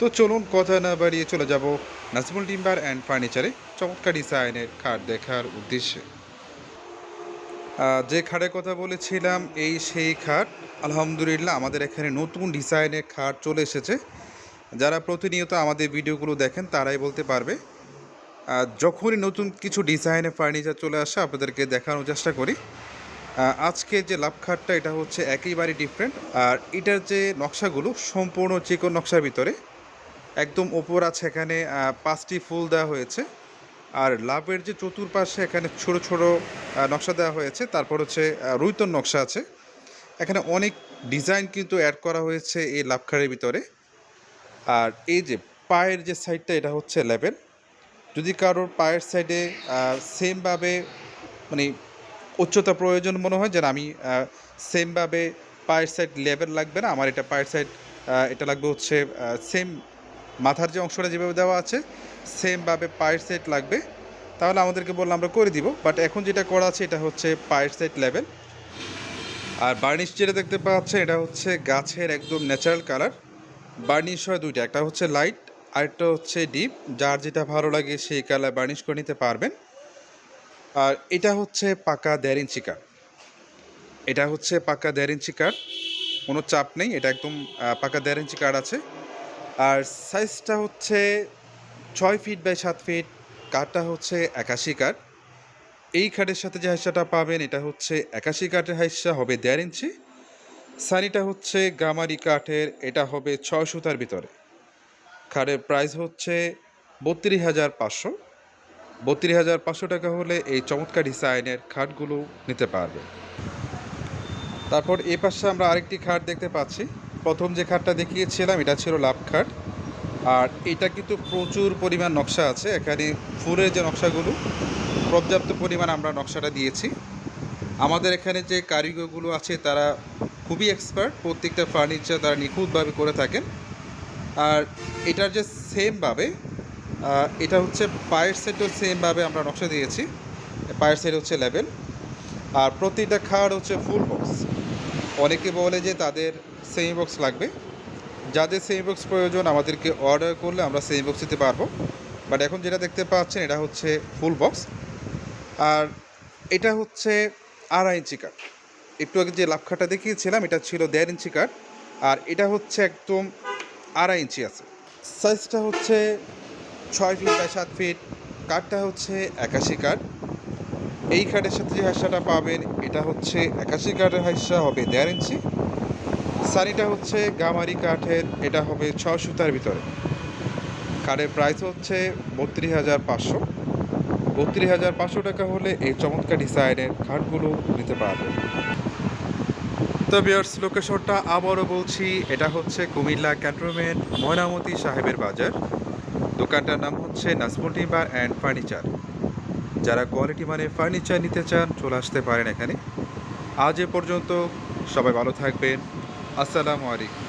তো চলুন কথা না বাড়িয়ে চলে যাব নাজমুল টিম্বার অ্যান্ড ফার্নিচারে চমৎকার ডিজাইনের খাট দেখার উদ্দেশ্যে। যে খাটের কথা বলেছিলাম, এই সেই খাট, আলহামদুলিল্লাহ আমাদের এখানে নতুন ডিজাইনের খাট চলে এসেছে। যারা প্রতিনিয়ত আমাদের ভিডিওগুলো দেখেন, তারাই বলতে পারবে যখনই নতুন কিছু ডিজাইনের ফার্নিচার চলে আসে, আপনাদেরকে দেখানোর চেষ্টা করি। আজকে যে লাভ খাটটা, এটা হচ্ছে একেবারে ডিফারেন্ট আর এটার যে নকশাগুলো সম্পূর্ণ চিকন নকশার ভিতরে। একদম ওপর আছে এখানে পাঁচটি ফুল দেওয়া হয়েছে। আর লাভের যে চতুর্পাশে এখানে ছোট ছোট নকশা দেওয়া হয়েছে, তারপর হচ্ছে রুইতন নকশা আছে। এখানে অনেক ডিজাইন কিন্তু অ্যাড করা হয়েছে এই লাভখারের ভিতরে। আর এই যে পায়ের যে সাইডটা এটা হচ্ছে লেভেল যদি কারোর পায়ের সাইডে সেমভাবে মানে উচ্চতা প্রয়োজন মনে হয়, যেন আমি সেমভাবে পায়ের সাইড লেভেল লাগবে না, আমার এটা পায়ের সাইড এটা লাগবে হচ্ছে সেম মাথার যে অংশটা যেভাবে দেওয়া আছে, সেমভাবে পায়ের সেট লাগবে। তাহলে আমাদেরকে বললে আমরা করে দিব বাট এখন যেটা করা আছে এটা হচ্ছে পায়ের সেট লেভেল আর বার্নিশ যেটা দেখতে পাচ্ছেন, এটা হচ্ছে গাছের একদম ন্যাচারাল কালার বার্নিশ হয় দুইটা, একটা হচ্ছে লাইট আরেকটা হচ্ছে ডিপ যার যেটা ভালো লাগে সেই কালার বার্নিশ করে নিতে পারবেন। আর এটা হচ্ছে পাকা দেড় ইঞ্চি কাঠ এটা হচ্ছে পাকা দেড় ইঞ্চি কাঠ কোনো চাপ নেই, এটা একদম পাকা দেড় ইঞ্চি কাঠ আছে। আর সাইজটা হচ্ছে ছয় ফিট বাই সাত ফিট কাঠটা হচ্ছে একাশি কাঠ। এই কাঠের সাথে যে হাইসাটা পাবেন, এটা হচ্ছে একাশি কাঠের হাইসা হবে দেড় ইঞ্চি। সানিটা হচ্ছে গামারি কাঠের, এটা হবে ছয় সুতার ভিতরে। খাটের প্রাইস হচ্ছে বত্রিশ হাজার পাঁচশো। বত্রিশ হাজার পাঁচশো টাকা হলে এই চমৎকার ডিজাইনের খাটগুলো নিতে পারবে তারপর এই পাশে আমরা আরেকটি খাট দেখতে পাচ্ছি। প্রথম যে খাটটা দেখিয়েছিলাম, এটা ছিল লাভ খাট। আর এটা কিন্তু প্রচুর পরিমাণ নকশা আছে। এখানে ফুলের যে নকশাগুলো, পর্যাপ্ত পরিমাণ আমরা নকশাটা দিয়েছি। আমাদের এখানে যে কারিগরগুলো আছে, তারা খুবই এক্সপার্ট প্রত্যেকটা ফার্নিচার তারা নিখুঁতভাবে করে থাকেন। আর এটার যে সেমভাবে এটা হচ্ছে পায়ের সেটও সেমভাবে আমরা নকশা দিয়েছি। পায়ের সেট হচ্ছে লেভেল আর প্রতিটা খাট হচ্ছে ফুল বক্স অনেকে বলে যে তাদের সেমি বক্স লাগবে। যাদের সেমি বক্স প্রয়োজন আমাদেরকে অর্ডার করলে আমরা সেমি বক্স দিতে পারব। বাট এখন যেটা দেখতে পাচ্ছেন, এটা হচ্ছে ফুল বক্স আর এটা হচ্ছে আড়াই ইঞ্চি কাঠ একটু আগে যে লাফখাটা দেখিয়েছিলাম, এটা ছিল দেড় ইঞ্চি কাঠ আর এটা হচ্ছে একদম আড়াই ইঞ্চি আছে। সাইজটা হচ্ছে ছয় ফিট বাই সাত ফিট কাঠটা হচ্ছে একাশি কাঠ এই কাঠের সাথে যে হাইসাটা পাবেন, এটা হচ্ছে একাশি কাঠের হাইসা হবে দেড় ইঞ্চি। সানিটা হচ্ছে গামারি কাঠের, এটা হবে ছ সুতার ভিতরে। কাঠের প্রাইস হচ্ছে বত্রিশ হাজার পাঁচশো। বত্রিশ হাজার পাঁচশো টাকা হলে এই চমৎকার ডিজাইনের খাটগুলো নিতে পারবেন। তো বিয়ার্স লোকেশনটা আবারও বলছি, এটা হচ্ছে কুমিল্লা ক্যান্টনমেন্ট, ময়নামতি সাহেবের বাজার। দোকানটার নাম হচ্ছে নাজমুল টিম্বার অ্যান্ড ফার্নিচার। যারা কোয়ালিটি মানে ফার্নিচার নিতে চান, চলে আসতে পারেন এখানে। আজ এ পর্যন্ত সবাই ভালো থাকবেন। আসসালামু আলাইকুম